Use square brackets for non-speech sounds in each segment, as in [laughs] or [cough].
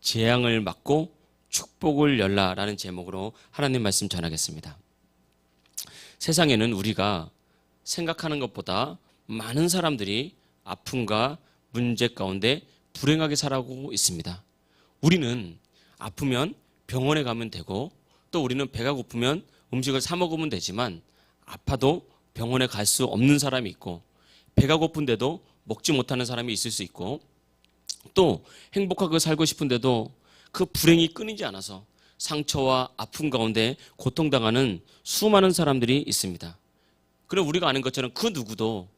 재앙을 막고 축복을 열라라는 제목으로 하나님 말씀 전하겠습니다. 세상에는 우리가 생각하는 것보다 많은 사람들이 아픔과 문제 가운데 불행하게 살아가고 있습니다. 우리는 아프면 병원에 가면 되고 또 우리는 배가 고프면 음식을 사 먹으면 되지만 아파도 병원에 갈 수 없는 사람이 있고 배가 고픈데도 먹지 못하는 사람이 있을 수 있고 또 행복하게 살고 싶은데도 그 불행이 끊이지 않아서 상처와 아픔 가운데 고통당하는 수많은 사람들이 있습니다. 그럼 우리가 아는 것처럼 그 누구도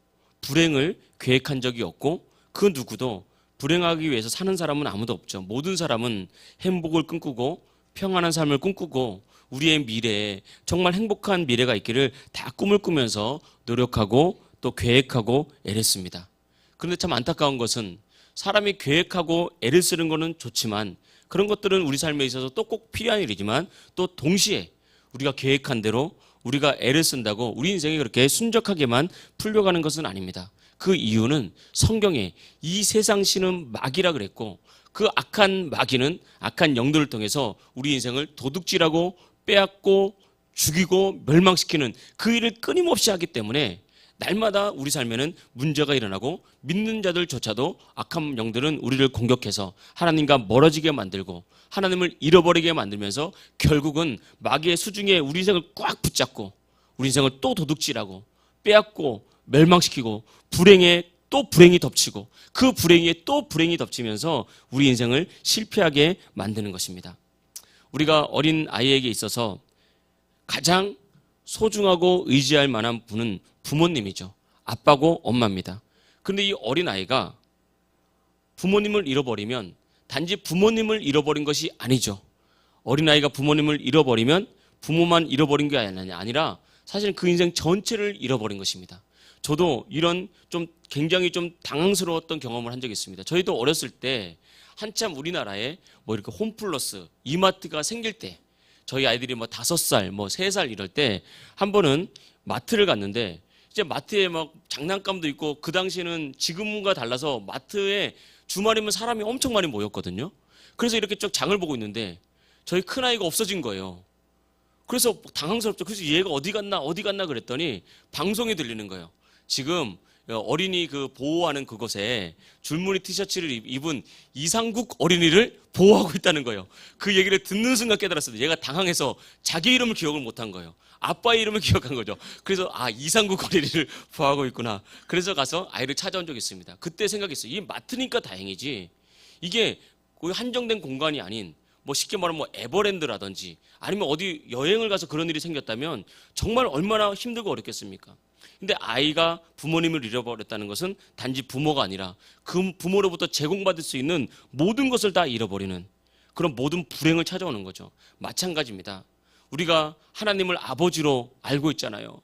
불행을 계획한 적이 없고 그 누구도 불행하기 위해서 사는 사람은 아무도 없죠. 모든 사람은 행복을 꿈꾸고 평안한 삶을 꿈꾸고 우리의 미래에 정말 행복한 미래가 있기를 다 꿈을 꾸면서 노력하고 또 계획하고 애를 씁니다. 그런데 참 안타까운 것은 사람이 계획하고 애를 쓰는 거는 좋지만 그런 것들은 우리 삶에 있어서 또 꼭 필요한 일이지만 또 동시에 우리가 계획한 대로 우리가 애를 쓴다고 우리 인생이 그렇게 순적하게만 풀려가는 것은 아닙니다. 그 이유는 성경에 이 세상 신은 마귀라 그랬고 그 악한 마귀는 악한 영들을 통해서 우리 인생을 도둑질하고 빼앗고 죽이고 멸망시키는 그 일을 끊임없이 하기 때문에 날마다 우리 삶에는 문제가 일어나고 믿는 자들조차도 악한 영들은 우리를 공격해서 하나님과 멀어지게 만들고 하나님을 잃어버리게 만들면서 결국은 마귀의 수중에 우리 인생을 꽉 붙잡고 우리 인생을 또 도둑질하고 빼앗고 멸망시키고 불행에 또 불행이 덮치고 그 불행에 또 불행이 덮치면서 우리 인생을 실패하게 만드는 것입니다. 우리가 어린 아이에게 있어서 가장 소중하고 의지할 만한 분은 부모님이죠. 아빠고 엄마입니다. 그런데 이 어린 아이가 부모님을 잃어버리면 단지 부모님을 잃어버린 것이 아니죠. 어린 아이가 부모님을 잃어버리면 부모만 잃어버린 게 아니라 사실 그 인생 전체를 잃어버린 것입니다. 저도 이런 좀 굉장히 좀 당황스러웠던 경험을 한 적이 있습니다. 저희도 어렸을 때 한참 우리나라에 뭐 이렇게 홈플러스, 이마트가 생길 때 저희 아이들이 뭐 다섯 살, 뭐 세 살 이럴 때 한 번은 마트를 갔는데 이제 마트에 막 장난감도 있고 그 당시에는 지금과 달라서 마트에 주말이면 사람이 엄청 많이 모였거든요. 그래서 이렇게 쭉 장을 보고 있는데 저희 큰 아이가 없어진 거예요. 그래서 당황스럽죠. 그래서 얘가 어디 갔나 어디 갔나 그랬더니 방송에 들리는 거예요. 지금 어린이 그 보호하는 그곳에 줄무늬 티셔츠를 입은 이상국 어린이를 보호하고 있다는 거예요. 그 얘기를 듣는 순간 깨달았어요. 얘가 당황해서 자기 이름을 기억을 못한 거예요. 아빠의 이름을 [laughs] 기억한 거죠. 그래서 아 이상국 어린이를 보호하고 있구나. 그래서 가서 아이를 찾아온 적이 있습니다. 그때 생각했어요. 이 마트니까 다행이지. 이게 한정된 공간이 아닌 뭐 쉽게 말하면 뭐 에버랜드라든지 아니면 어디 여행을 가서 그런 일이 생겼다면 정말 얼마나 힘들고 어렵겠습니까? 근데 아이가 부모님을 잃어버렸다는 것은 단지 부모가 아니라 그 부모로부터 제공받을 수 있는 모든 것을 다 잃어버리는 그런 모든 불행을 찾아오는 거죠. 마찬가지입니다. 우리가 하나님을 아버지로 알고 있잖아요.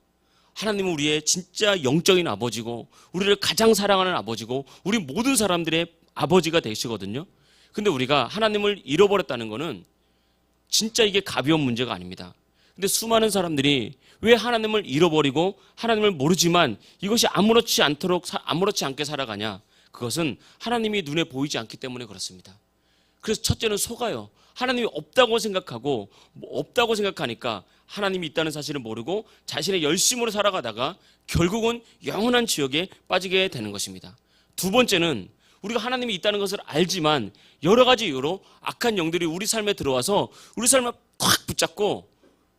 하나님은 우리의 진짜 영적인 아버지고 우리를 가장 사랑하는 아버지고 우리 모든 사람들의 아버지가 되시거든요. 근데 우리가 하나님을 잃어버렸다는 것은 진짜 이게 가벼운 문제가 아닙니다. 근데 수많은 사람들이 왜 하나님을 잃어버리고 하나님을 모르지만 이것이 아무렇지 않도록 아무렇지 않게 살아가냐? 그것은 하나님이 눈에 보이지 않기 때문에 그렇습니다. 그래서 첫째는 속아요. 하나님이 없다고 생각하고 뭐 없다고 생각하니까 하나님이 있다는 사실을 모르고 자신의 열심으로 살아가다가 결국은 영원한 지옥에 빠지게 되는 것입니다. 두 번째는 우리가 하나님이 있다는 것을 알지만 여러 가지 이유로 악한 영들이 우리 삶에 들어와서 우리 삶을 꽉 붙잡고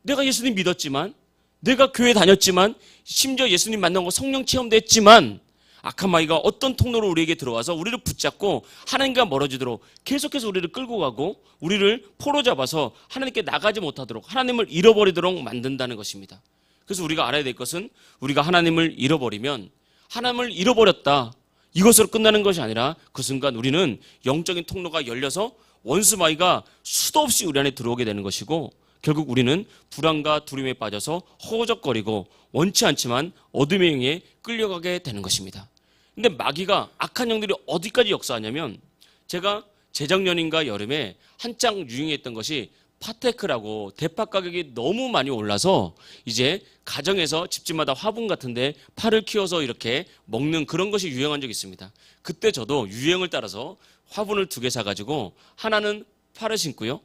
내가 예수님 믿었지만 내가 교회 다녔지만 심지어 예수님 만난 거 성령 체험도 했지만 악한 마귀가 어떤 통로로 우리에게 들어와서 우리를 붙잡고 하나님과 멀어지도록 계속해서 우리를 끌고 가고 우리를 포로 잡아서 하나님께 나가지 못하도록 하나님을 잃어버리도록 만든다는 것입니다. 그래서 우리가 알아야 될 것은 우리가 하나님을 잃어버리면 하나님을 잃어버렸다. 이것으로 끝나는 것이 아니라 그 순간 우리는 영적인 통로가 열려서 원수 마귀가 수도 없이 우리 안에 들어오게 되는 것이고 결국 우리는 불안과 두려움에 빠져서 허우적거리고 원치 않지만 어둠의 영에 끌려가게 되는 것입니다. 근데 마귀가 악한 영들이 어디까지 역사하냐면 제가 재작년인가 여름에 한창 유행했던 것이 파테크라고 대파 가격이 너무 많이 올라서 이제 가정에서 집집마다 화분 같은데 파를 키워서 이렇게 먹는 그런 것이 유행한 적이 있습니다. 그때 저도 유행을 따라서 화분을 두 개 사가지고 하나는 파를 심고요.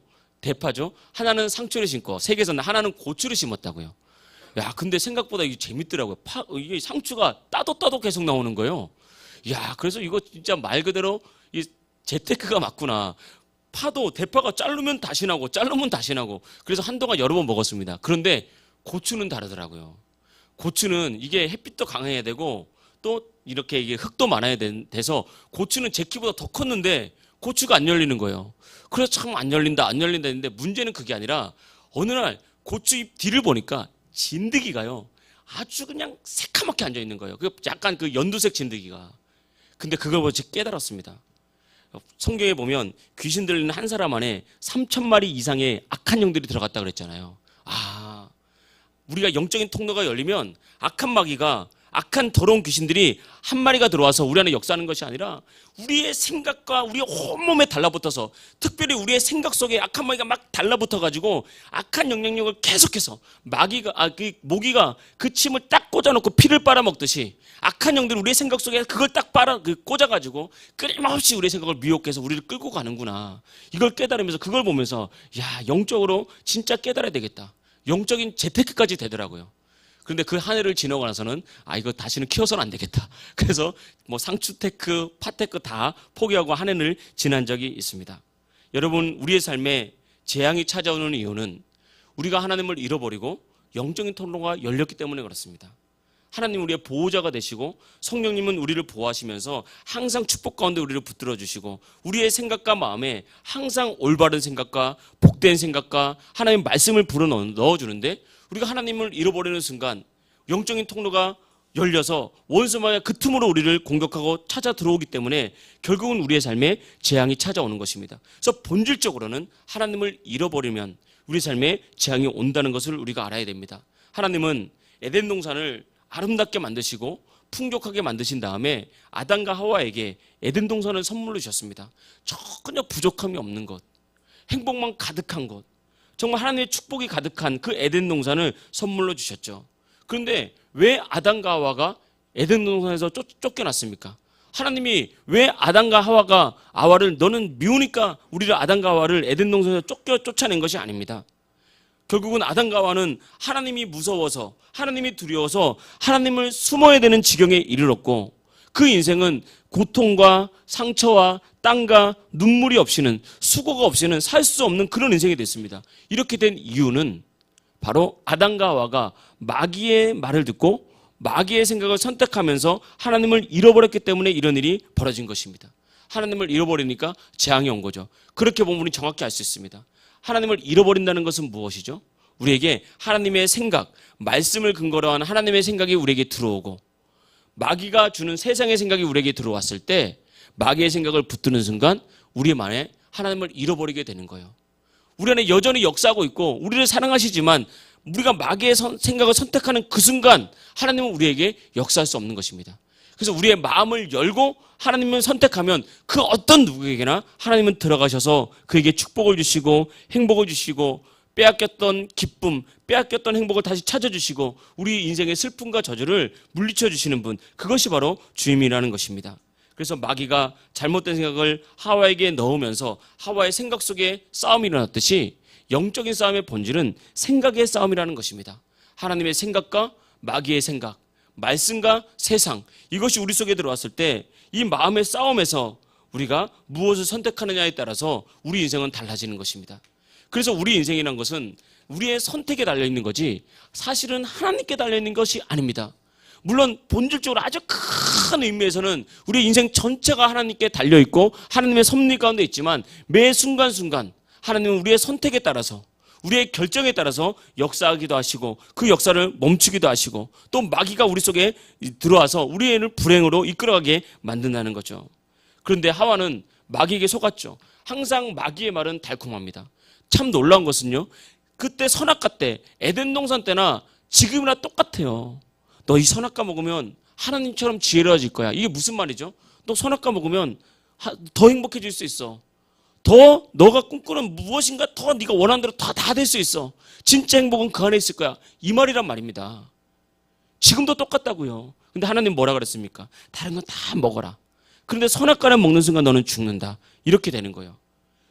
대파죠. 하나는 상추를 심고 세개 샀는데 하나는 고추를 심었다고요. 야, 근데 생각보다 이게 재밌더라고요. 파, 이게 상추가 따도 따도 계속 나오는 거예요. 야, 그래서 이거 진짜 말 그대로 이 재테크가 맞구나. 파도 대파가 자르면 다시 나고 자르면 다시 나고 그래서 한동안 여러 번 먹었습니다. 그런데 고추는 다르더라고요. 고추는 이게 햇빛도 강해야 되고 또 이렇게 이게 흙도 많아야 된- 돼서 고추는 제 키보다 더 컸는데 고추가 안 열리는 거예요. 그래서 참 안 열린다 안 열린다 했는데 문제는 그게 아니라 어느 날 고추 잎 뒤를 보니까 진드기가요 아주 그냥 새카맣게 앉아 있는 거예요. 그 약간 그 연두색 진드기가. 근데 그걸 제가 깨달았습니다. 성경에 보면 귀신 들리는 한 사람 안에 3천 마리 이상의 악한 영들이 들어갔다 그랬잖아요. 아, 우리가 영적인 통로가 열리면 악한 마귀가 악한 더러운 귀신들이 한 마리가 들어와서 우리 안에 역사하는 것이 아니라 우리의 생각과 우리의 온몸에 달라붙어서 특별히 우리의 생각 속에 악한 마귀가 막 달라붙어 가지고 악한 영향력을 계속해서 마귀가 아 그 모기가 그 침을 딱 꽂아놓고 피를 빨아먹듯이 악한 영들이 우리의 생각 속에 그걸 딱 빨아 그 꽂아 가지고 끊임없이 우리의 생각을 미혹해서 우리를 끌고 가는구나 이걸 깨달으면서 그걸 보면서 야 영적으로 진짜 깨달아야 되겠다 영적인 재테크까지 되더라고요. 그런데 그 한 해를 지나고 나서는 아 이거 다시는 키워서는 안 되겠다. [laughs] 그래서 뭐 상추 테크, 파 테크 다 포기하고 한 해를 지난 적이 있습니다. 여러분 우리의 삶에 재앙이 찾아오는 이유는 우리가 하나님을 잃어버리고 영적인 통로가 열렸기 때문에 그렇습니다. 하나님 우리의 보호자가 되시고 성령님은 우리를 보호하시면서 항상 축복 가운데 우리를 붙들어 주시고 우리의 생각과 마음에 항상 올바른 생각과 복된 생각과 하나님 말씀을 불어 넣어 주는데 우리가 하나님을 잃어버리는 순간 영적인 통로가 열려서 원수마의 그 틈으로 우리를 공격하고 찾아 들어오기 때문에 결국은 우리의 삶에 재앙이 찾아오는 것입니다. 그래서 본질적으로는 하나님을 잃어버리면 우리 삶에 재앙이 온다는 것을 우리가 알아야 됩니다. 하나님은 에덴 동산을 아름답게 만드시고 풍족하게 만드신 다음에 아담과 하와에게 에덴 동산을 선물로 주셨습니다. 전혀 부족함이 없는 것, 행복만 가득한 것, 정말 하나님의 축복이 가득한 그 에덴 동산을 선물로 주셨죠. 그런데 왜 아담과 하와가 에덴 동산에서 쫓, 쫓겨났습니까? 하나님이 왜 아담과 하와가 아와를 너는 미우니까 우리를 아담과 하와를 에덴 동산에서 쫓겨 쫓아낸 것이 아닙니다. 결국은 아담과 하와는 하나님이 무서워서 하나님이 두려워서 하나님을 숨어야 되는 지경에 이르렀고 그 인생은 고통과 상처와 땅과 눈물이 없이는 수고가 없이는 살 수 없는 그런 인생이 됐습니다. 이렇게 된 이유는 바로 아담과 하와가 마귀의 말을 듣고 마귀의 생각을 선택하면서 하나님을 잃어버렸기 때문에 이런 일이 벌어진 것입니다. 하나님을 잃어버리니까 재앙이 온 거죠. 그렇게 보면 정확히 알 수 있습니다. 하나님을 잃어버린다는 것은 무엇이죠? 우리에게 하나님의 생각, 말씀을 근거로 한 하나님의 생각이 우리에게 들어오고 마귀가 주는 세상의 생각이 우리에게 들어왔을 때 마귀의 생각을 붙드는 순간 우리 만에 하나님을 잃어버리게 되는 거예요. 우리 안에 여전히 역사하고 있고 우리를 사랑하시지만 우리가 마귀의 선- 생각을 선택하는 그 순간 하나님은 우리에게 역사할 수 없는 것입니다. 그래서 우리의 마음을 열고 하나님을 선택하면 그 어떤 누구에게나 하나님은 들어가셔서 그에게 축복을 주시고 행복을 주시고 빼앗겼던 기쁨, 빼앗겼던 행복을 다시 찾아주시고 우리 인생의 슬픔과 저주를 물리쳐 주시는 분 그것이 바로 주님이라는 것입니다. 그래서 마귀가 잘못된 생각을 하와에게 넣으면서 하와의 생각 속에 싸움이 일어났듯이 영적인 싸움의 본질은 생각의 싸움이라는 것입니다. 하나님의 생각과 마귀의 생각, 말씀과 세상 이것이 우리 속에 들어왔을 때 이 마음의 싸움에서 우리가 무엇을 선택하느냐에 따라서 우리 인생은 달라지는 것입니다. 그래서 우리 인생이란 것은 우리의 선택에 달려 있는 거지 사실은 하나님께 달려 있는 것이 아닙니다. 물론 본질적으로 아주 큰 의미에서는 우리 인생 전체가 하나님께 달려 있고 하나님의 섭리 가운데 있지만 매 순간순간 하나님은 우리의 선택에 따라서 우리의 결정에 따라서 역사하기도 하시고 그 역사를 멈추기도 하시고 또 마귀가 우리 속에 들어와서 우리를 불행으로 이끌어가게 만든다는 거죠. 그런데 하와는 마귀에게 속았죠. 항상 마귀의 말은 달콤합니다. 참 놀라운 것은요. 그때 선악과 때 에덴 동산 때나 지금이나 똑같아요. 너 이 선악과 먹으면 하나님처럼 지혜로워질 거야. 이게 무슨 말이죠? 너 선악과 먹으면 하- 더 행복해질 수 있어. 더 너가 꿈꾸는 무엇인가 더 네가 원하는 대로 다 다 될 수 있어. 진짜 행복은 그 안에 있을 거야. 이 말이란 말입니다. 지금도 똑같다고요. 근데 하나님 뭐라 그랬습니까? 다른 건 다 먹어라. 그런데 선악과를 먹는 순간 너는 죽는다. 이렇게 되는 거예요.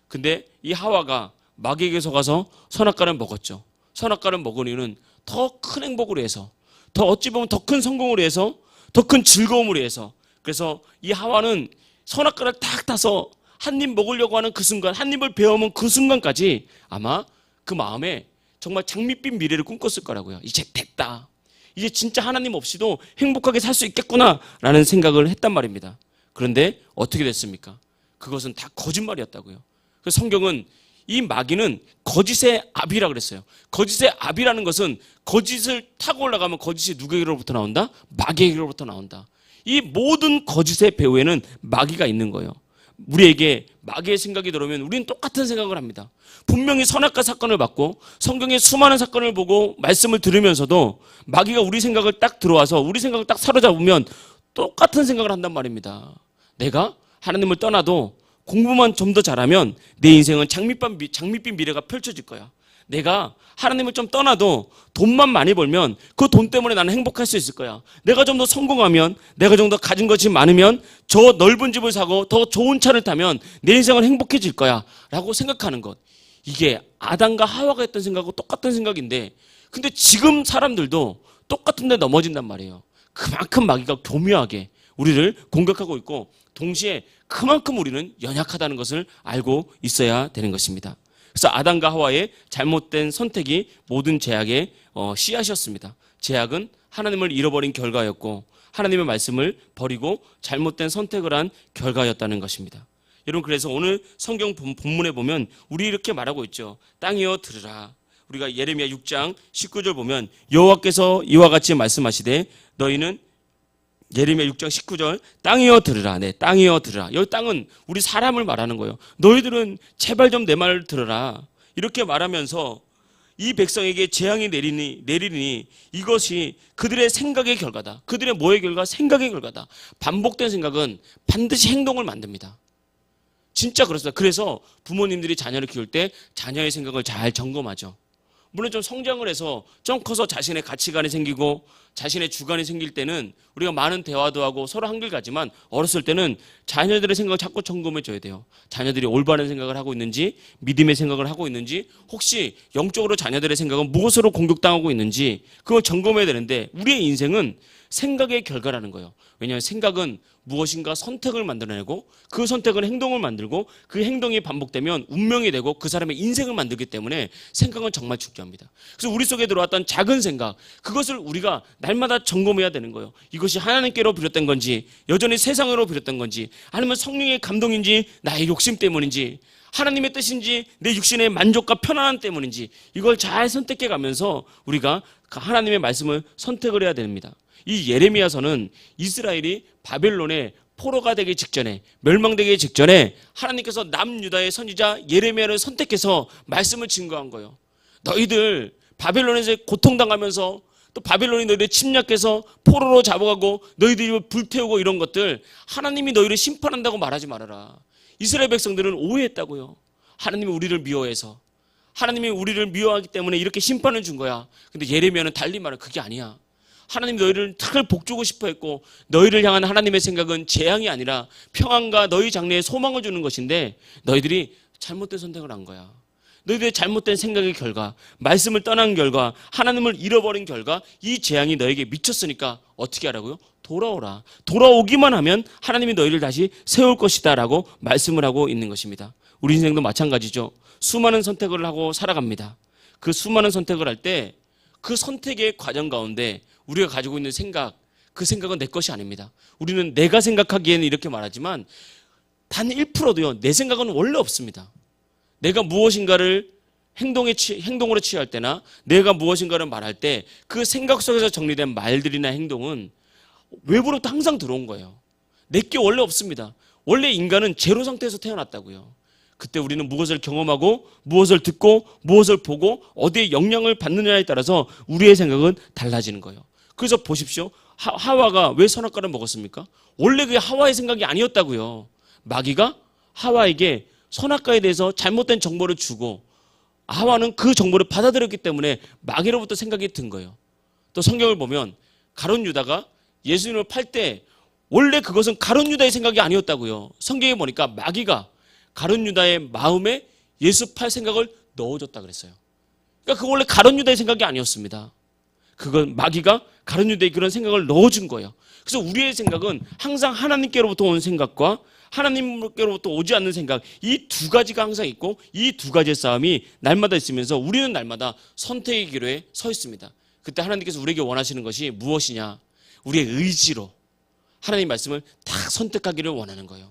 근데 이 하와가 마귀에게 속아서 선악과를 먹었죠. 선악과를 먹은 이유는 더 큰 행복을 위해서, 더 어찌 보면 더 큰 성공을 위해서, 더 큰 즐거움을 위해서. 그래서 이 하와는 선악과를 딱 타서 한 입 먹으려고 하는 그 순간, 한 입을 베어먹은 그 순간까지 아마 그 마음에 정말 장밋빛 미래를 꿈꿨을 거라고요. 이제 됐다. 이제 진짜 하나님 없이도 행복하게 살 수 있겠구나라는 생각을 했단 말입니다. 그런데 어떻게 됐습니까? 그것은 다 거짓말이었다고요. 그래서 성경은 이 마귀는 거짓의 압이라 그랬어요. 거짓의 압이라는 것은 거짓을 타고 올라가면 거짓이 누구에게로부터 나온다? 마귀에게로부터 나온다. 이 모든 거짓의 배후에는 마귀가 있는 거예요. 우리에게 마귀의 생각이 들어오면 우리는 똑같은 생각을 합니다. 분명히 선악과 사건을 받고 성경의 수많은 사건을 보고 말씀을 들으면서도 마귀가 우리 생각을 딱 들어와서 우리 생각을 딱 사로잡으면 똑같은 생각을 한단 말입니다. 내가 하나님을 떠나도 공부만 좀 더 잘하면 내 인생은 장밋빛, 미- 장밋빛 미래가 펼쳐질 거야. 내가 하나님을 좀 떠나도 돈만 많이 벌면 그 돈 때문에 나는 행복할 수 있을 거야. 내가 좀 더 성공하면, 내가 좀 더 가진 것이 많으면, 저 넓은 집을 사고 더 좋은 차를 타면 내 인생은 행복해질 거야. 라고 생각하는 것. 이게 아담과 하와가 했던 생각하고 똑같은 생각인데, 근데 지금 사람들도 똑같은데 넘어진단 말이에요. 그만큼 마귀가 교묘하게 우리를 공격하고 있고, 동시에 그만큼 우리는 연약하다는 것을 알고 있어야 되는 것입니다. 그래서 아담과 하와의 잘못된 선택이 모든 제약의 어, 씨앗이었습니다. 제약은 하나님을 잃어버린 결과였고 하나님의 말씀을 버리고 잘못된 선택을 한 결과였다는 것입니다. 여러분 그래서 오늘 성경 본- 본문에 보면 우리 이렇게 말하고 있죠. 땅이여 들으라. 우리가 예레미야 6장 19절 보면 여호와께서 이와 같이 말씀하시되 너희는 예레미야 6장 19절 땅이여 들으라. 네, 땅이여 들으라. 여기 땅은 우리 사람을 말하는 거예요. 너희들은 제발 좀 내 말을 들어라. 이렇게 말하면서 이 백성에게 재앙이 내리니 내리니 이것이 그들의 생각의 결과다. 그들의 뭐의 결과? 생각의 결과다. 반복된 생각은 반드시 행동을 만듭니다. 진짜 그렇습니다. 그래서 부모님들이 자녀를 키울 때 자녀의 생각을 잘 점검하죠. 물론 좀 성장을 해서 좀 커서 자신의 가치관이 생기고 자신의 주관이 생길 때는 우리가 많은 대화도 하고 서로 한길 가지만 어렸을 때는 자녀들의 생각을 자꾸 점검해 줘야 돼요. 자녀들이 올바른 생각을 하고 있는지 믿음의 생각을 하고 있는지 혹시 영적으로 자녀들의 생각은 무엇으로 공격당하고 있는지 그걸 점검해야 되는데 우리의 인생은 생각의 결과라는 거예요. 왜냐하면 생각은 무엇인가 선택을 만들어내고 그 선택은 행동을 만들고 그 행동이 반복되면 운명이 되고 그 사람의 인생을 만들기 때문에 생각은 정말 중요합니다. 그래서 우리 속에 들어왔던 작은 생각 그것을 우리가 날마다 점검해야 되는 거예요. 이것이 하나님께로 비롯된 건지 여전히 세상으로 비롯된 건지 아니면 성령의 감동인지 나의 욕심 때문인지 하나님의 뜻인지 내 육신의 만족과 편안함 때문인지 이걸 잘 선택해 가면서 우리가 그 하나님의 말씀을 선택을 해야 됩니다. 이 예레미야서는 이스라엘이 바벨론의 포로가 되기 직전에 멸망되기 직전에 하나님께서 남유다의 선지자 예레미야를 선택해서 말씀을 증거한 거예요. 너희들 바벨론에서 고통당하면서 또 바벨론이 너희를 침략해서 포로로 잡아가고 너희들이 불태우고 이런 것들 하나님이 너희를 심판한다고 말하지 말아라. 이스라엘 백성들은 오해했다고요. 하나님이 우리를 미워해서 하나님이 우리를 미워하기 때문에 이렇게 심판을 준 거야. 근데 예레미야는 달리 말해 그게 아니야. 하나님 너희를 특을 복주고 싶어 했고 너희를 향한 하나님의 생각은 재앙이 아니라 평안과 너희 장래에 소망을 주는 것인데 너희들이 잘못된 선택을 한 거야. 너희들의 잘못된 생각의 결과, 말씀을 떠난 결과, 하나님을 잃어버린 결과 이 재앙이 너에게 미쳤으니까 어떻게 하라고요? 돌아오라. 돌아오기만 하면 하나님이 너희를 다시 세울 것이다 라고 말씀을 하고 있는 것입니다. 우리 인생도 마찬가지죠. 수많은 선택을 하고 살아갑니다. 그 수많은 선택을 할 때 그 선택의 과정 가운데 우리가 가지고 있는 생각, 그 생각은 내 것이 아닙니다. 우리는 내가 생각하기에는 이렇게 말하지만 단 1%도요, 내 생각은 원래 없습니다. 내가 무엇인가를 행동에 취, 행동으로 취할 때나 내가 무엇인가를 말할 때 그 생각 속에서 정리된 말들이나 행동은 외부로부터 항상 들어온 거예요. 내게 원래 없습니다. 원래 인간은 제로 상태에서 태어났다고요. 그때 우리는 무엇을 경험하고 무엇을 듣고 무엇을 보고 어디에 영향을 받느냐에 따라서 우리의 생각은 달라지는 거예요. 그래서 보십시오. 하, 와가왜 선악과를 먹었습니까? 원래 그게 하와의 생각이 아니었다고요. 마귀가 하와에게 선악과에 대해서 잘못된 정보를 주고 하와는 그 정보를 받아들였기 때문에 마귀로부터 생각이 든 거예요. 또 성경을 보면 가론 유다가 예수님을 팔 때 원래 그것은 가론 유다의 생각이 아니었다고요. 성경에 보니까 마귀가 가룟 유다의 마음에 예수 팔 생각을 넣어줬다 그랬어요. 그러니까 그 원래 가룟 유다의 생각이 아니었습니다. 그건 마귀가 가룟 유다의 그런 생각을 넣어준 거예요. 그래서 우리의 생각은 항상 하나님께로부터 온 생각과 하나님께로부터 오지 않는 생각 이 두 가지가 항상 있고 이 두 가지의 싸움이 날마다 있으면서 우리는 날마다 선택의 기로에 서 있습니다. 그때 하나님께서 우리에게 원하시는 것이 무엇이냐? 우리의 의지로 하나님 말씀을 딱 선택하기를 원하는 거예요.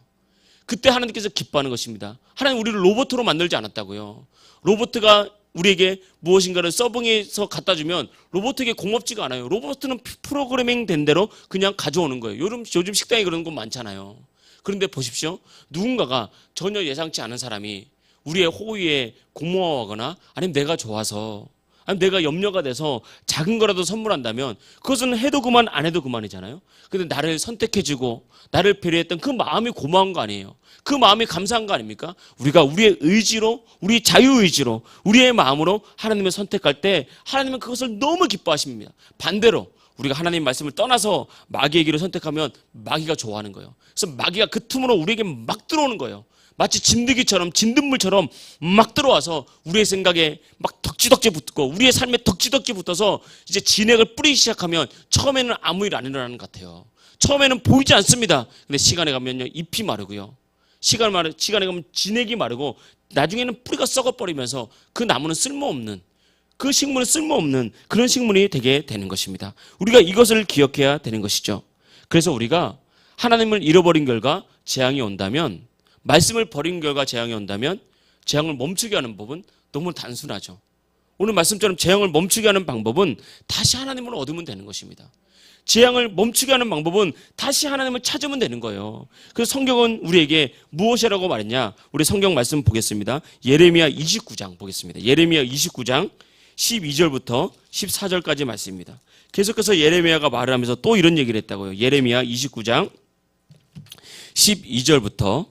그때 하나님께서 기뻐하는 것입니다. 하나님 우리를 로봇으로 만들지 않았다고요. 로봇가 우리에게 무엇인가를 서빙해서 갖다 주면 로봇에게 고맙지가 않아요. 로봇은 프로그래밍 된 대로 그냥 가져오는 거예요. 요즘, 요즘 식당에 그런 건 많잖아요. 그런데 보십시오. 누군가가 전혀 예상치 않은 사람이 우리의 호의에 고마워하거나 아니면 내가 좋아서 아니면 내가 염려가 돼서 작은 거라도 선물한다면 그것은 해도 그만 안 해도 그만이잖아요. 근데 나를 선택해주고 나를 배려했던 그 마음이 고마운 거 아니에요. 그 마음이 감사한 거 아닙니까? 우리가 우리의 의지로, 우리 자유의지로, 우리의 마음으로 하나님을 선택할 때 하나님은 그것을 너무 기뻐하십니다. 반대로 우리가 하나님 말씀을 떠나서 마귀의 길을 선택하면 마귀가 좋아하는 거예요. 그래서 마귀가 그 틈으로 우리에게 막 들어오는 거예요. 마치 진드기처럼 진딧물처럼 막 들어와서 우리의 생각에 막 덕지덕지 붙고 우리의 삶에 덕지덕지 붙어서 이제 진액을 뿌리기 시작하면 처음에는 아무 일 안 일어나는 것 같아요. 처음에는 보이지 않습니다. 근데 시간에 가면요 잎이 마르고요. 시간 마르 시간에 가면 진액이 마르고 나중에는 뿌리가 썩어버리면서 그 나무는 쓸모없는 그 식물은 쓸모없는 그런 식물이 되게 되는 것입니다. 우리가 이것을 기억해야 되는 것이죠. 그래서 우리가 하나님을 잃어버린 결과 재앙이 온다면 말씀을 버린 결과 재앙이 온다면 재앙을 멈추게 하는 법은 너무 단순하죠. 오늘 말씀처럼 재앙을 멈추게 하는 방법은 다시 하나님을 얻으면 되는 것입니다. 재앙을 멈추게 하는 방법은 다시 하나님을 찾으면 되는 거예요. 그래서 성경은 우리에게 무엇이라고 말했냐? 우리 성경 말씀 보겠습니다. 예레미야 29장 보겠습니다. 예레미야 29장 12절부터 14절까지 말씀입니다. 계속해서 예레미야가 말을 하면서 또 이런 얘기를 했다고요. 예레미야 29장 12절부터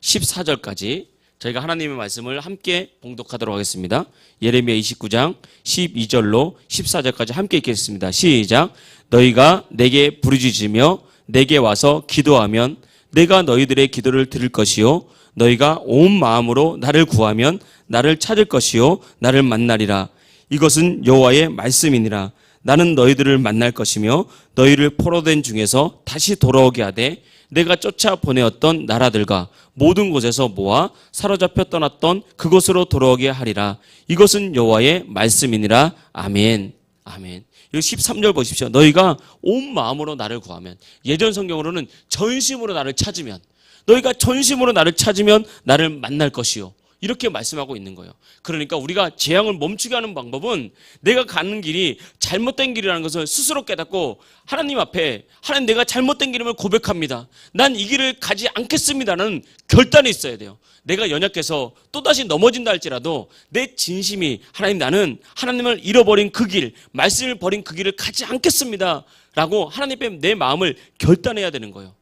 14절까지 저희가 하나님의 말씀을 함께 봉독하도록 하겠습니다. 예레미야 29장 12절로 14절까지 함께 읽겠습니다. 시작. 너희가 내게 부르짖으며 내게 와서 기도하면 내가 너희들의 기도를 들을 것이요 너희가 온 마음으로 나를 구하면 나를 찾을 것이요 나를 만나리라. 이것은 여호와의 말씀이니라. 나는 너희들을 만날 것이며 너희를 포로된 중에서 다시 돌아오게 하되 내가 쫓아 보내었던 나라들과 모든 곳에서 모아 사로잡혀 떠났던 그곳으로 돌아오게 하리라. 이것은 여호와의 말씀이니라. 아멘. 아멘. 여기 13절 보십시오. 너희가 온 마음으로 나를 구하면 예전 성경으로는 전심으로 나를 찾으면 너희가 전심으로 나를 찾으면 나를 만날 것이요. 이렇게 말씀하고 있는 거예요. 그러니까 우리가 재앙을 멈추게 하는 방법은 내가 가는 길이 잘못된 길이라는 것을 스스로 깨닫고 하나님 앞에 하나님 내가 잘못된 길임을 고백합니다. 난 이 길을 가지 않겠습니다는 결단이 있어야 돼요. 내가 연약해서 또다시 넘어진다 할지라도 내 진심이 하나님 나는 하나님을 잃어버린 그 길, 말씀을 버린 그 길을 가지 않겠습니다. 라고 하나님 앞에 내 마음을 결단해야 되는 거예요.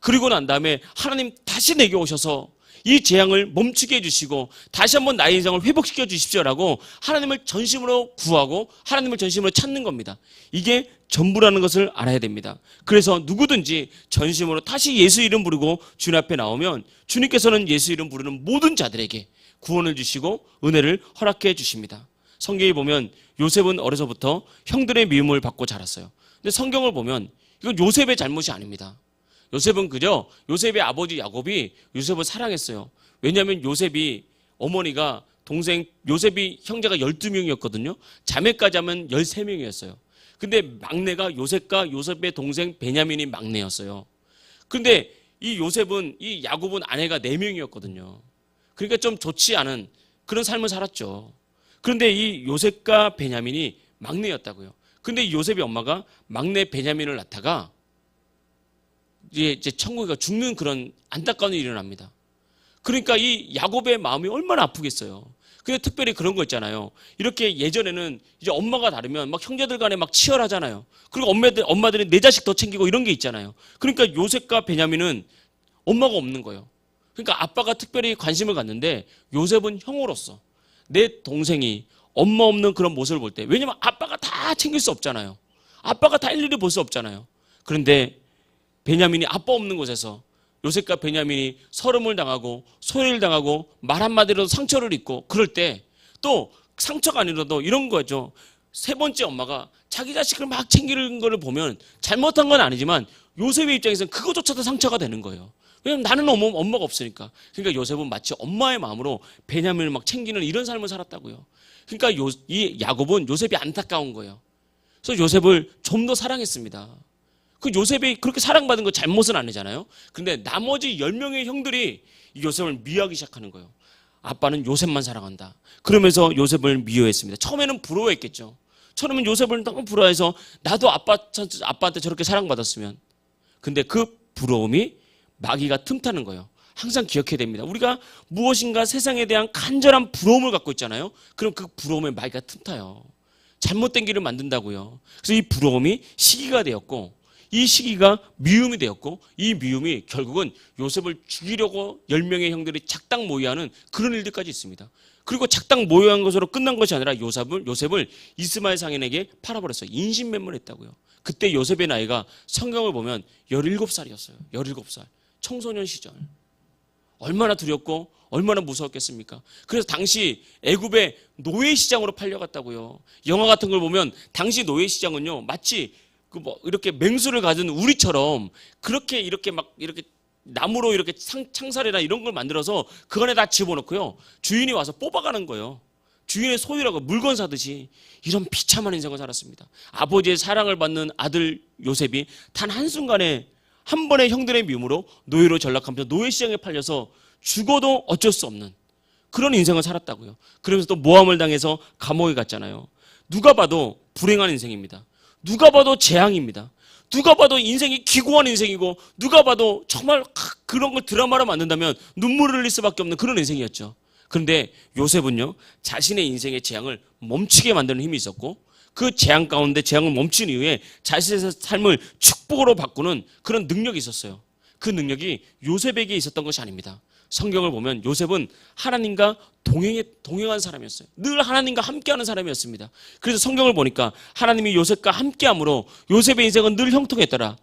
그리고 난 다음에 하나님 다시 내게 오셔서 이 재앙을 멈추게 해주시고 다시 한번 나의 인생을 회복시켜 주십시오라고 하나님을 전심으로 구하고 하나님을 전심으로 찾는 겁니다. 이게 전부라는 것을 알아야 됩니다. 그래서 누구든지 전심으로 다시 예수 이름 부르고 주님 앞에 나오면 주님께서는 예수 이름 부르는 모든 자들에게 구원을 주시고 은혜를 허락해 주십니다. 성경에 보면 요셉은 어려서부터 형들의 미움을 받고 자랐어요. 근데 성경을 보면 이건 요셉의 잘못이 아닙니다. 요셉은 그저 요셉의 아버지 야곱이 요셉을 사랑했어요. 왜냐하면 요셉이 어머니가 동생 요셉이 형제가 12명이었거든요. 자매까지 하면 13명이었어요. 근데 막내가 요셉과 요셉의 동생 베냐민이 막내였어요. 근데 이 요셉은 이 야곱은 아내가 4명이었거든요. 그러니까 좀 좋지 않은 그런 삶을 살았죠. 그런데 이 요셉과 베냐민이 막내였다고요. 근데 이 요셉의 엄마가 막내 베냐민을 낳다가 이제 천국에 죽는 그런 안타까운 일이 일어납니다. 그러니까 이 야곱의 마음이 얼마나 아프겠어요. 근데 특별히 그런 거 있잖아요. 이렇게 예전에는 이제 엄마가 다르면 막 형제들 간에 막 치열하잖아요. 그리고 엄마들, 엄마들이 내 자식 더 챙기고 이런 게 있잖아요. 그러니까 요셉과 베냐민은 엄마가 없는 거예요. 그러니까 아빠가 특별히 관심을 갖는데 요셉은 형으로서 내 동생이 엄마 없는 그런 모습을 볼 때 왜냐면 아빠가 다 챙길 수 없잖아요. 아빠가 다 일일이 볼 수 없잖아요. 그런데 베냐민이 아빠 없는 곳에서 요셉과 베냐민이 서름을 당하고 소외를 당하고 말 한마디로 상처를 입고 그럴 때 또 상처가 아니라도 이런 거죠. 세 번째 엄마가 자기 자식을 막 챙기는 거를 보면 잘못한 건 아니지만 요셉의 입장에서는 그거조차도 상처가 되는 거예요. 왜냐면 나는 엄마, 엄마가 없으니까. 그러니까 요셉은 마치 엄마의 마음으로 베냐민을 막 챙기는 이런 삶을 살았다고요. 그러니까 요, 이 야곱은 요셉이 안타까운 거예요. 그래서 요셉을 좀 더 사랑했습니다. 그 요셉이 그렇게 사랑받은 거 잘못은 아니잖아요. 근데 나머지 10명의 형들이 이 요셉을 미워하기 시작하는 거예요. 아빠는 요셉만 사랑한다. 그러면서 요셉을 미워했습니다. 처음에는 부러워했겠죠. 처음에는 요셉을 너무 부러워해서 나도 아빠, 아빠한테 저렇게 사랑받았으면. 근데 그 부러움이 마귀가 틈타는 거예요. 항상 기억해야 됩니다. 우리가 무엇인가 세상에 대한 간절한 부러움을 갖고 있잖아요. 그럼 그 부러움에 마귀가 틈타요. 잘못된 길을 만든다고요. 그래서 이 부러움이 시기가 되었고 이 시기가 미움이 되었고 이 미움이 결국은 요셉을 죽이려고 열 명의 형들이 작당 모의하는 그런 일들까지 있습니다. 그리고 작당 모의한 것으로 끝난 것이 아니라 요셉을 요셉을 이스마엘 상인에게 팔아버렸어요. 인신매물했다고요. 그때 요셉의 나이가 성경을 보면 17살이었어요. 17살. 청소년 시절. 얼마나 두렵고 얼마나 무서웠겠습니까? 그래서 당시 애굽의 노예 시장으로 팔려갔다고요. 영화 같은 걸 보면 당시 노예 시장은요 마치 그 뭐 이렇게 맹수를 가진 우리처럼 그렇게 이렇게 막 이렇게 나무로 이렇게 상, 창살이나 이런 걸 만들어서 그 안에 다 집어넣고요 주인이 와서 뽑아가는 거예요. 주인의 소유라고 물건 사듯이 이런 비참한 인생을 살았습니다. 아버지의 사랑을 받는 아들 요셉이 단 한순간에 한 번의 형들의 미움으로 노예로 전락하면서 노예 시장에 팔려서 죽어도 어쩔 수 없는 그런 인생을 살았다고요. 그러면서 또 모함을 당해서 감옥에 갔잖아요. 누가 봐도 불행한 인생입니다. 누가 봐도 재앙입니다. 누가 봐도 인생이 기고한 인생이고 누가 봐도 정말 그런 걸 드라마로 만든다면 눈물을 흘릴 수밖에 없는 그런 인생이었죠. 그런데 요셉은요 자신의 인생의 재앙을 멈추게 만드는 힘이 있었고 그 재앙 가운데 재앙을 멈춘 이후에 자신의 삶을 축복으로 바꾸는 그런 능력이 있었어요. 그 능력이 요셉에게 있었던 것이 아닙니다. 성경을 보면 요셉은 하나님과 동행해, 동행한 사람이었어요. 늘 하나님과 함께하는 사람이었습니다. 그래서 성경을 보니까 하나님이 요셉과 함께함으로 요셉의 인생은 늘 형통했더라.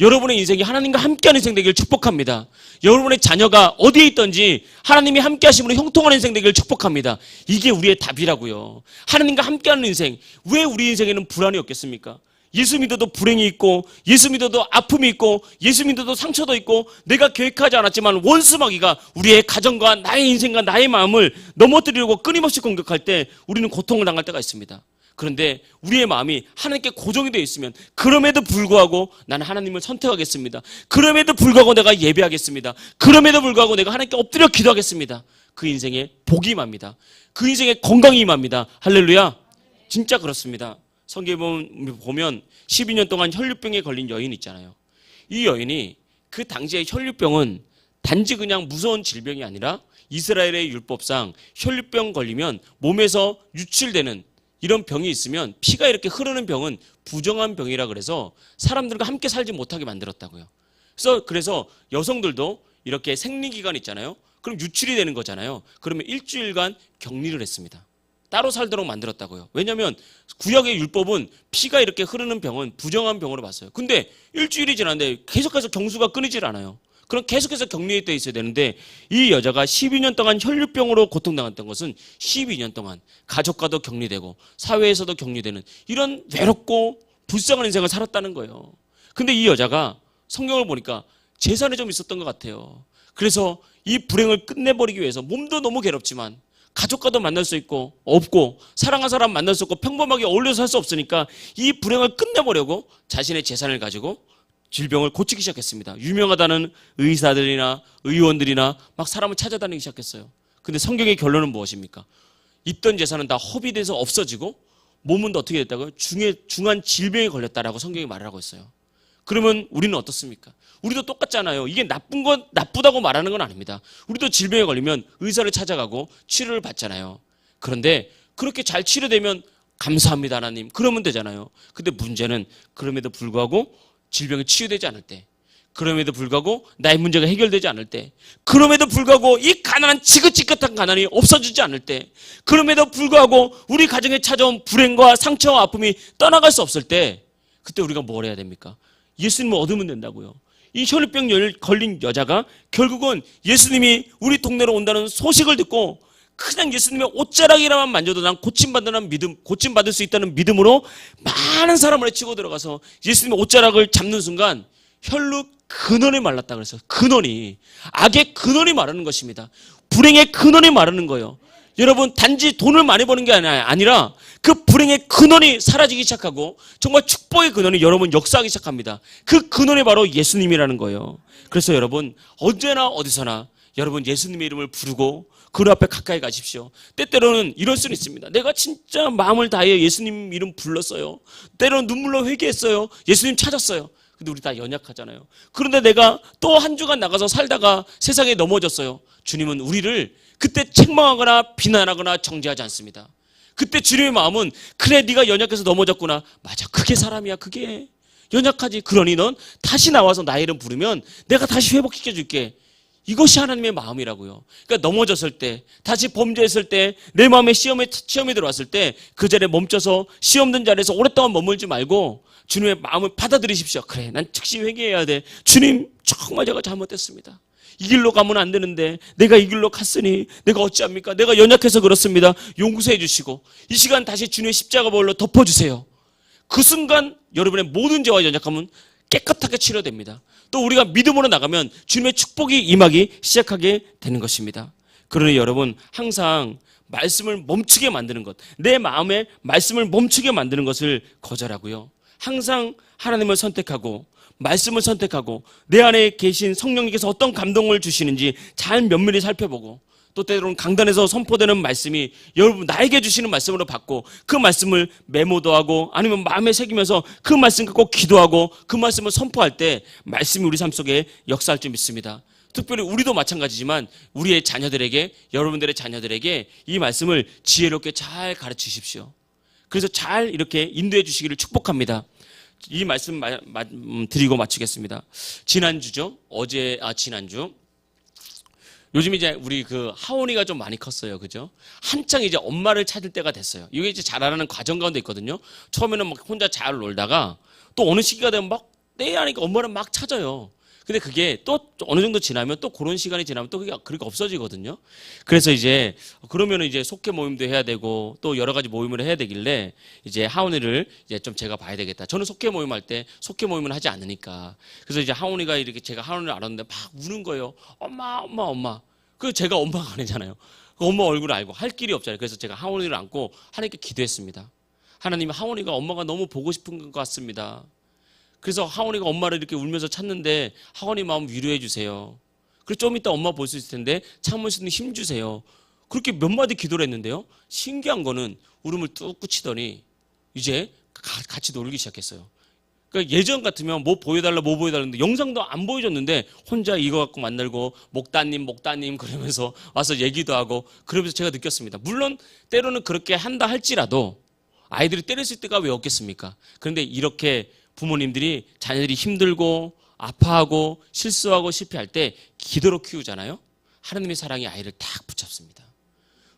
여러분의 인생이 하나님과 함께하는 인생 되기를 축복합니다. 여러분의 자녀가 어디에 있든지 하나님이 함께 하심으로 형통한 인생 되기를 축복합니다. 이게 우리의 답이라고요. 하나님과 함께하는 인생. 왜 우리 인생에는 불안이 없겠습니까? 예수 믿어도 불행이 있고 예수 믿어도 아픔이 있고 예수 믿어도 상처도 있고 내가 계획하지 않았지만 원수마귀가 우리의 가정과 나의 인생과 나의 마음을 넘어뜨리려고 끊임없이 공격할 때 우리는 고통을 당할 때가 있습니다. 그런데 우리의 마음이 하나님께 고정이 되어 있으면 그럼에도 불구하고 나는 하나님을 선택하겠습니다. 그럼에도 불구하고 내가 예배하겠습니다. 그럼에도 불구하고 내가 하나님께 엎드려 기도하겠습니다. 그 인생에 복이 임합니다. 그 인생에 건강이 임합니다. 할렐루야. 진짜 그렇습니다. 성경에 보면 12년 동안 혈류병에 걸린 여인 있잖아요. 이 여인이 그 당시에 혈류병은 단지 그냥 무서운 질병이 아니라 이스라엘의 율법상 혈류병 걸리면 몸에서 유출되는 이런 병이 있으면 피가 이렇게 흐르는 병은 부정한 병이라 그래서 사람들과 함께 살지 못하게 만들었다고요. 그래서 그래서 여성들도 이렇게 생리 기간 있잖아요. 그럼 유출이 되는 거잖아요. 그러면 일주일간 격리를 했습니다. 따로 살도록 만들었다고요. 왜냐하면 구약의 율법은 피가 이렇게 흐르는 병은 부정한 병으로 봤어요. 근데 일주일이 지났는데 계속해서 경수가 끊이질 않아요. 그럼 계속해서 격리돼 있어야 되는데 이 여자가 12년 동안 혈류병으로 고통당했던 것은 12년 동안 가족과도 격리되고 사회에서도 격리되는 이런 외롭고 불쌍한 인생을 살았다는 거예요. 근데 이 여자가 성경을 보니까 재산이 좀 있었던 것 같아요. 그래서 이 불행을 끝내버리기 위해서 몸도 너무 괴롭지만 가족과도 만날 수 있고 없고 사랑한 사람 만날 수 없고 평범하게 어울려서 살 수 없으니까 이 불행을 끝내보려고 자신의 재산을 가지고 질병을 고치기 시작했습니다. 유명하다는 의사들이나 의원들이나 막 사람을 찾아다니기 시작했어요. 근데 성경의 결론은 무엇입니까? 있던 재산은 다 허비돼서 없어지고 몸은 어떻게 됐다고요? 중에, 중한 질병에 걸렸다라고 성경이 말을 하고 있어요. 그러면 우리는 어떻습니까? 우리도 똑같잖아요. 이게 나쁜 건 나쁘다고 말하는 건 아닙니다. 우리도 질병에 걸리면 의사를 찾아가고 치료를 받잖아요. 그런데 그렇게 잘 치료되면 감사합니다, 하나님. 그러면 되잖아요. 근데 문제는 그럼에도 불구하고 질병이 치유되지 않을 때, 그럼에도 불구하고 나의 문제가 해결되지 않을 때, 그럼에도 불구하고 이 가난한 지긋지긋한 가난이 없어지지 않을 때, 그럼에도 불구하고 우리 가정에 찾아온 불행과 상처와 아픔이 떠나갈 수 없을 때, 그때 우리가 뭘 해야 됩니까? 예수님을 얻으면 된다고요. 이 혈류병 열- 걸린 여자가 결국은 예수님이 우리 동네로 온다는 소식을 듣고 그냥 예수님의 옷자락이라만 만져도 난 고침받는 믿음, 고침받을 수 있다는 믿음으로 많은 사람을 치고 들어가서 예수님의 옷자락을 잡는 순간 혈루 근원이 말랐다 그랬어요. 근원이. 악의 근원이 마르는 것입니다. 불행의 근원이 마르는 거예요. 여러분, 단지 돈을 많이 버는 게 아니- 아니라 그 불행의 근원이 사라지기 시작하고 정말 축복의 근원이 여러분 역사하기 시작합니다. 그 근원이 바로 예수님이라는 거예요. 그래서 여러분, 언제나 어디서나 여러분 예수님의 이름을 부르고 그 앞에 가까이 가십시오. 때때로는 이럴 수는 있습니다. 내가 진짜 마음을 다해 예수님 이름 불렀어요. 때로는 눈물로 회개했어요. 예수님 찾았어요. 근데 우리 다 연약하잖아요. 그런데 내가 또 한 주간 나가서 살다가 세상에 넘어졌어요. 주님은 우리를 그때 책망하거나 비난하거나 정죄하지 않습니다. 그때 주님의 마음은 그래 네가 연약해서 넘어졌구나. 맞아. 그게 사람이야. 그게 연약하지. 그러니 넌 다시 나와서 나의 이름 부르면 내가 다시 회복시켜 줄게. 이것이 하나님의 마음이라고요. 그러니까 넘어졌을 때, 다시 범죄했을 때, 내 마음에 시험에 시험이 들어왔을 때 그 자리에 멈춰서 시험 든 자리에서 오랫동안 머물지 말고 주님의 마음을 받아들이십시오. 그래, 난 즉시 회개해야 돼. 주님, 정말 제가 잘못했습니다. 이 길로 가면 안 되는데 내가 이 길로 갔으니 내가 어찌합니까? 내가 연약해서 그렇습니다. 용서해 주시고 이 시간 다시 주님의 십자가 벌로 덮어 주세요. 그 순간 여러분의 모든 죄와 연약함은 깨끗하게 치료됩니다. 또 우리가 믿음으로 나가면 주님의 축복이 임하기 시작하게 되는 것입니다. 그러니 여러분 항상 말씀을 멈추게 만드는 것, 내 마음에 말씀을 멈추게 만드는 것을 거절하고요. 항상 하나님을 선택하고 말씀을 선택하고 내 안에 계신 성령님께서 어떤 감동을 주시는지 잘 면밀히 살펴보고 또 때로는 강단에서 선포되는 말씀이 여러분 나에게 주시는 말씀으로 받고 그 말씀을 메모도 하고 아니면 마음에 새기면서 그 말씀 갖고 기도하고 그 말씀을 선포할 때 말씀이 우리 삶 속에 역사할 줄 믿습니다. 특별히 우리도 마찬가지지만 우리의 자녀들에게 여러분들의 자녀들에게 이 말씀을 지혜롭게 잘 가르치십시오. 그래서 잘 이렇게 인도해 주시기를 축복합니다. 이 말씀 마- 마- 음, 드리고 마치겠습니다. 지난주죠. 어제 아 지난주 요즘 이제 우리 그 하원이가 좀 많이 컸어요. 그죠? 한창 이제 엄마를 찾을 때가 됐어요. 이게 이제 자라나는 과정 가운데 있거든요. 처음에는 막 혼자 잘 놀다가 또 어느 시기가 되면 막 떼야 하니까 엄마를 막 찾아요. 근데 그게 또 어느 정도 지나면 또 그런 시간이 지나면 또 그게 그렇게 없어지거든요. 그래서 이제 그러면은 이제 속회 모임도 해야 되고 또 여러 가지 모임을 해야 되길래 이제 하원이를 이제 좀 제가 봐야 되겠다. 저는 속회 모임 할 때 속회 모임을 하지 않으니까. 그래서 이제 하원이가 이렇게 제가 하원이를 알았는데 막 우는 거예요. 엄마, 엄마, 엄마. 그 제가 엄마가 아니잖아요. 그 엄마 얼굴을 알고 할 길이 없잖아요. 그래서 제가 하원이를 안고 하나님께 기도했습니다. 하나님 하원이가 엄마가 너무 보고 싶은 것 같습니다. 그래서 하원이가 엄마를 이렇게 울면서 찾는데 하원이 마음 위로해 주세요. 그리고 좀 이따 엄마 볼 수 있을 텐데 참을 수 있는 힘 주세요. 그렇게 몇 마디 기도를 했는데요. 신기한 거는 울음을 뚝 그치더니 이제 가- 같이 놀기 시작했어요. 그러니까 예전 같으면 뭐 보여달라 뭐 보여달라는데 영상도 안 보여줬는데 혼자 이거 갖고 만들고 목다님 목다님 그러면서 와서 얘기도 하고 그러면서 제가 느꼈습니다. 물론 때로는 그렇게 한다 할지라도 아이들이 수 때가 왜 없겠습니까? 그런데 이렇게 부모님들이 자녀들이 힘들고 아파하고 실수하고 실패할 때 기도로 키우잖아요. 하나님의 사랑이 아이를 딱 붙잡습니다.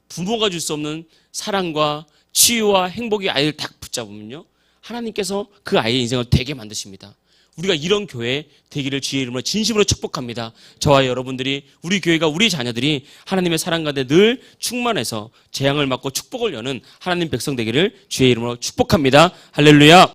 부모가 줄 수 없는 사랑과 치유와 행복이 아이를 딱 붙잡으면요. 하나님께서 그 아이의 인생을 되게 만드십니다. 우리가 이런 교회 되기를 주의 이름으로 진심으로 축복합니다. 저와 여러분들이 우리 교회가 우리 자녀들이 하나님의 사랑 가운데 늘 충만해서 재앙을 맞고 축복을 여는 하나님 백성 되기를 주의 이름으로 축복합니다. 할렐루야.